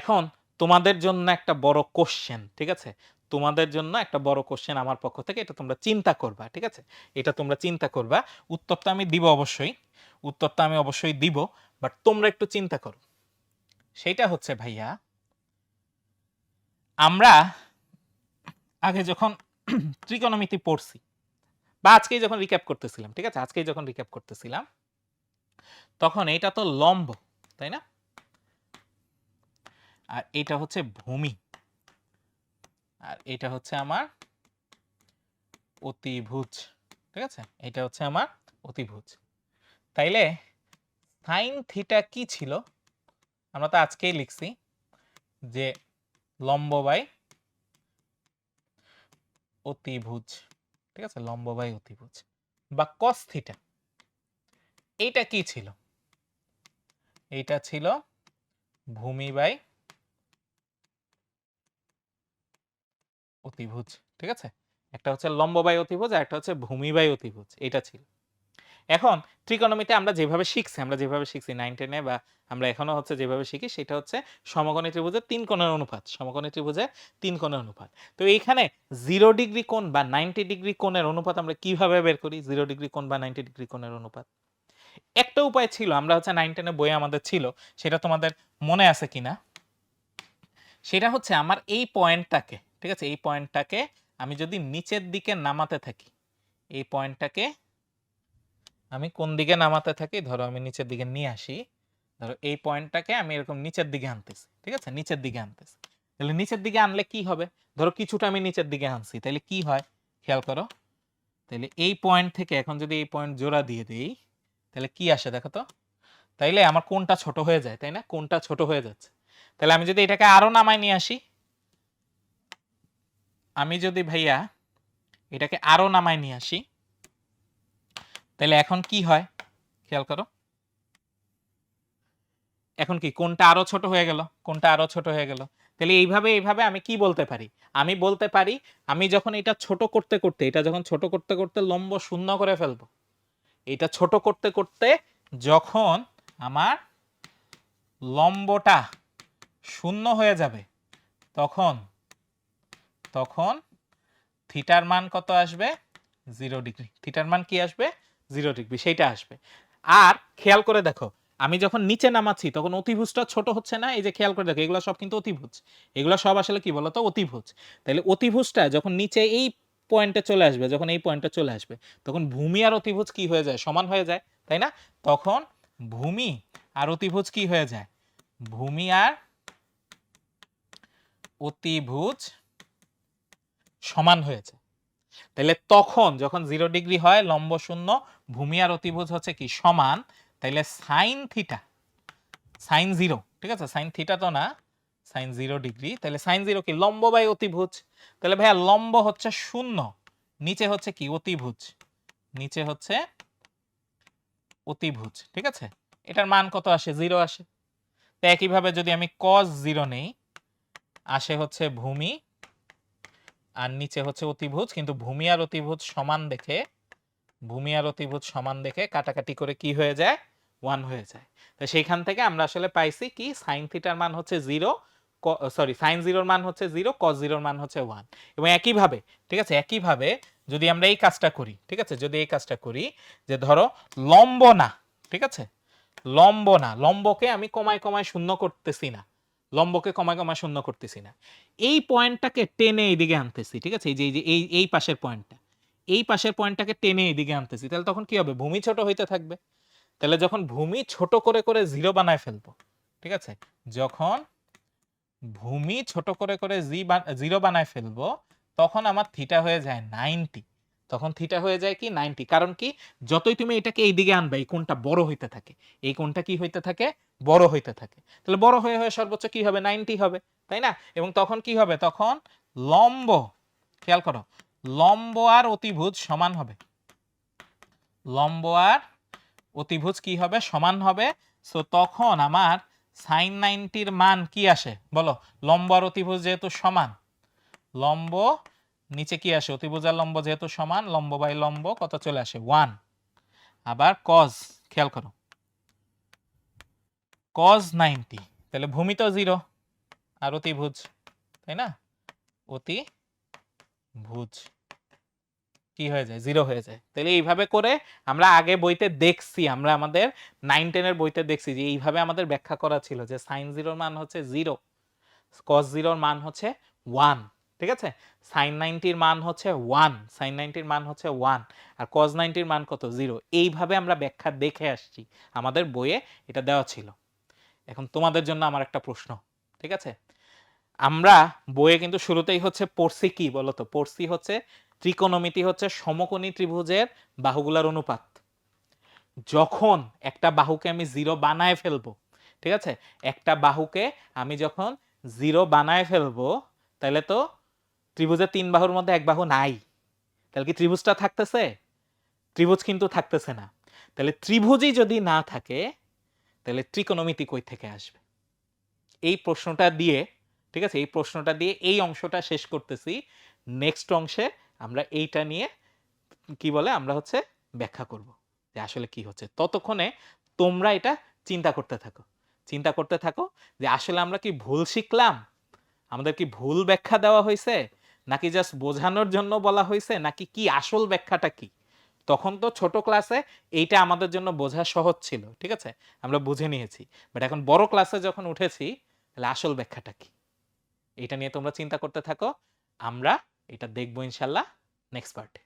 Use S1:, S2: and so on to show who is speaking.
S1: এখন তোমাদের জন্য একটা বড় কোশ্চেন ঠিক আছে? তোমাদের জন্য একটা বড় কোশ্চেন আমার পক্ষ থেকে, এটা তোমরা চিন্তা করবা, ঠিক আছে? এটা তোমরা চিন্তা করবা। উত্তরটা আমি দিব অবশ্যই, উত্তরটা আমি অবশ্যই দিব বাট তোমরা একটু চিন্তা করো। সেইটা হচ্ছে ভাইয়া, আমরা আগে যখন ত্রিকোণমিতি পড়ছি, বা আজকেই যখন রিক্যাপ করতেছিলাম, ঠিক আছে? আজকেই যখন রিক্যাপ করতেছিলাম, তখন এটা তো লম্ব, তাই না? আর এটা হচ্ছে ভূমি। আর এটা হচ্ছে আমার অতিভুজ, ঠিক আছে? এটা হচ্ছে আমার অতিভুজ। তাইলে সাইন থিটা কি ছিল? আমরা তো আজকেই লিখছি যে লম্ব বাই অতিভুজ, ঠিক আছে? লম্ব বাই অতিভুজ বা কস থিটা। এইটা কি ছিল? এইটা ছিল ভূমি বাই অতিভুজ, ঠিক আছে? একটা হচ্ছে লম্ব বাই অতিভুজ আর একটা হচ্ছে ভূমি বাই অতিভুজ, এটা ছিল। এখন ত্রিকোণমিতে আমরা যেভাবে শিখছি, আমরা যেভাবে শিখছি নাইন টেনে বা আমরা এখনও হচ্ছে যেভাবে শিখি, সেটা হচ্ছে সমকোণী ত্রিভুজের তিন কোণের অনুপাত, সমকোণী ত্রিভুজের তিন কোণের অনুপাত। তো এইখানে জিরো ডিগ্রি কোণ বা নাইনটি ডিগ্রি কোণের অনুপাত আমরা কীভাবে বের করি? জিরো ডিগ্রি কোণ বা নাইনটি ডিগ্রি কোণের অনুপাত। একটা উপায় ছিল, আমরা হচ্ছে নাইন টেনে বই আমাদের ছিল, সেটা তোমাদের মনে আছে কিনা? সেটা হচ্ছে আমার এই পয়েন্টটাকে ঠিক আছে? এই পয়েন্টটাকে আমি যদি নিচের দিকে নামাতে থাকি, এই পয়েন্টটাকে আমি কোন দিকে নামাতে থাকি? ধরো আমি নিচের দিকে নিয়ে আসি। ধরো এই পয়েন্টটাকে আমি এরকম নিচের দিকে আনতেছি, ঠিক আছে? নিচের দিকে আনতেছি। তাহলে নিচের দিকে আনলে কি হবে? ধরো কিছুটা আমি নিচের দিকে আনছি, তাহলে কি হয়? খেয়াল করো। তাহলে এই পয়েন্ট থেকে এখন যদি এই পয়েন্ট জোড়া দিয়ে দিই, তাহলে কি আসে দেখো তো? তাইলে আমার কোনটা ছোট হয়ে যায়, তাই না? কোনটা ছোট হয়ে যাচ্ছে? তাহলে আমি যদি এটাকে আরও নামায় নিয়ে আসি আমি যদি ভাইয়া এটাকে আরও নামায় নিয়ে আসি, তাহলে এখন কি হয়? খেয়াল করো। এখন কি কোনটা আরও ছোট হয়ে গেল? কোনটা আরও ছোট হয়ে গেল? তাহলে এইভাবে এইভাবে আমি কি বলতে পারি? আমি বলতে পারি, আমি যখন এটা ছোট করতে করতে, এটা যখন ছোট করতে করতে লম্ব শূন্য করে ফেলব, এটা ছোট করতে করতে যখন আমার লম্বটা শূন্য হয়ে যাবে, তখন তখন থিটার মান কত আসবে? Zero degree. থিটার মান কি আসবে? জিরো ডিগ্রি, সেইটা আসবে। আর খেয়াল করে দেখো, আমি যখন নিচে নামাচ্ছি, তখন অতিভুজটা ছোট হচ্ছে না? এই যে খেয়াল করে দেখো, এগুলো সব কিন্তু অতিভুজ। এগুলো সব আসলে কি বলতো? অতিভুজ। তাহলে অতিভুজটা যখন নিচে এই পয়েন্টে চলে আসবে, যখন এই পয়েন্টে চলে আসবে, তখন ভূমি আর অতিভুজ কি হয়ে যায়? সমান হয়ে যায়, তাই না? তখন ভূমি আর অতিভুজ কি হয়ে যায়? ভূমি আর অতিভুজ সমান হয়েছে। তাহলে তখন যখন জিরো ডিগ্রি হয়, লম্ব শূন্য, ভূমি আর অতিভুজ হচ্ছে কি সমান? তাইলে সাইন থিটা সাইন জিরো ঠিক আছে? সাইন থিটা তো না সাইন জিরো ডিগ্রি তাহলে সাইন জিরো কি? লম্ব বাই অতিভুজ। তাহলে ভাইয়া লম্ব হচ্ছে শূন্য, নিচে হচ্ছে কি? অতিভুজ। নিচে হচ্ছে অতিভুজ, ঠিক আছে? এটার মান কত আসে? জিরো আসে। তো একইভাবে যদি আমি কস জিরো নেই, আসে হচ্ছে ভূমি আর নিচে হচ্ছে অতিভুজ, কিন্তু ভূমি আর অতিভুজ সমান দেখে, ভূমি আর অতিভুজ সমান দেখে কাটাকাটি করে কি হয়ে যায়? ওয়ান হয়ে যায়। তো সেইখান থেকে আমরা আসলে পাইছি কি, সাইন থিটার মান হচ্ছে জিরো সরি, সাইন জিরোর মান হচ্ছে জিরো কস জিরোর মান হচ্ছে ওয়ান। এবং একইভাবে, ঠিক আছে, একইভাবে যদি আমরা এই কাজটা করি, ঠিক আছে, যদি এই কাজটা করি যে ধরো লম্ব না, ঠিক আছে, লম্ব না, লম্বকে আমি কমায় কমায় শূন্য করতেছি না। লম্বকে কমায় কমায় শূন্য করতেছি না। এই পয়েন্টটাকে টেনে এইদিকে আনতেছি, ঠিক আছে? এই যে, এই এই পাশের পয়েন্টটা। এই পাশের পয়েন্টটাকে টেনে এইদিকে আনতেছি, তাহলে তখন কি হবে? ভূমি ছোট হইতে থাকবে। তাহলে যখন ভূমি ছোট করে করে জিরো বানায় ফেলব, ঠিক আছে? যখন ভূমি ছোট করে করে জি জিরো বানায় ফেলব, তখন আমার থিটা হয়ে যায় নাইনটি তখন থিটা হয়ে যায় কি নাইনটি কারণ কি? যতই তুমি এটাকে এই দিকে আনবে, এই কোণটা বড় হইতে থাকে। এই কোণটা কি হইতে থাকে? বড় হইতে থাকে। তাহলে বড় হয়ে হয়ে সর্বোচ্চ কি হবে? নাইনটি হবে, তাই না? এবং তখন কি হবে? তখন লম্ব, খেয়াল করো, লম্ব আর অতিভুজ সমান হবে। লম্ব আর অতিভুজ কি হবে? সমান হবে। সো তখন আমার সাইন নাইনটির মান কি আসে? বলো, লম্ব আর অতিভুজ যেহেতু সমান, লম্ব নিচে কি আসে? অতিভুজ আর লম্ব যেহেতু সমান, লম্ব বাই লম্ব কত চলে আসে? ওয়ান আবার কজ খেয়াল করো। কজ নাইনটি তাহলে ভূমি তো জিরো আর অতিভুজ, তাই না? অতি ভুজ কি হয়ে যায়? জিরো হয়ে যায়। তাহলে এইভাবে করে আমরা আগে বইতে দেখছি, আমরা আমাদের নাইন টেনের বইতে দেখছি যে এইভাবে আমাদের ব্যাখ্যা করা ছিল যে সাইন জিরোর মান হচ্ছে জিরো কস জিরোর মান হচ্ছে ওয়ান ঠিক আছে? সাইন নাইনটির মান হচ্ছে ওয়ান সাইন নাইনটির মান হচ্ছে ওয়ান আর কজ নাইনটির মান কত? জিরো এইভাবে আমরা ব্যাখ্যা দেখে আসছি। আমাদের বইয়ে এটা দেওয়া ছিল। এখন তোমাদের জন্য আমার একটা প্রশ্ন, ঠিক আছে? আমরা বইয়ে কিন্তু শুরুতেই হচ্ছে পড়ছি কি বলতো? পড়ছি হচ্ছে ত্রিকোণমিতি হচ্ছে সমকোণী ত্রিভুজের বাহুগুলার অনুপাত। যখন একটা বাহুকে আমি জিরো বানায় ফেলব, ঠিক আছে? একটা বাহুকে আমি যখন জিরো বানায় ফেলব, তাহলে তো ত্রিভুজের তিন বাহুর মধ্যে এক বাহু নাই। তাহলে কি ত্রিভুজটা থাকতেছে? ত্রিভুজ কিন্তু থাকতেছে না। তাহলে ত্রিভুজই যদি না থাকে, তাহলে ত্রিকোণমিতি কই থেকে আসবে? এই প্রশ্নটা দিয়ে, ঠিক আছে? এই প্রশ্নটা দিয়ে এই অংশটা শেষ করতেছি। নেক্সট অংশে আমরা এইটা নিয়ে কি বলে? আমরা হচ্ছে ব্যাখ্যা করব যে আসলে কি হচ্ছে। ততক্ষণে তোমরা এটা চিন্তা করতে থাকো। চিন্তা করতে থাকো যে আসলে আমরা কি ভুল শিখলাম? আমাদের কি ভুল ব্যাখ্যা দেওয়া হয়েছে নাকি জাস্ট বোঝানোর জন্য বলা হয়েছে, নাকি কি আসল ব্যাখ্যাটা কি? তখন তো ছোট ক্লাসে এইটা আমাদের জন্য বোঝা সহজ ছিল, ঠিক আছে? আমরা বুঝে নিয়েছি। বাট এখন বড় ক্লাসে যখন উঠেছি, তাহলে আসল ব্যাখ্যাটা কি? এটা নিয়ে তোমরা চিন্তা করতে থাকো, আমরা এটা দেখব ইনশাল্লাহ নেক্সট পার্টে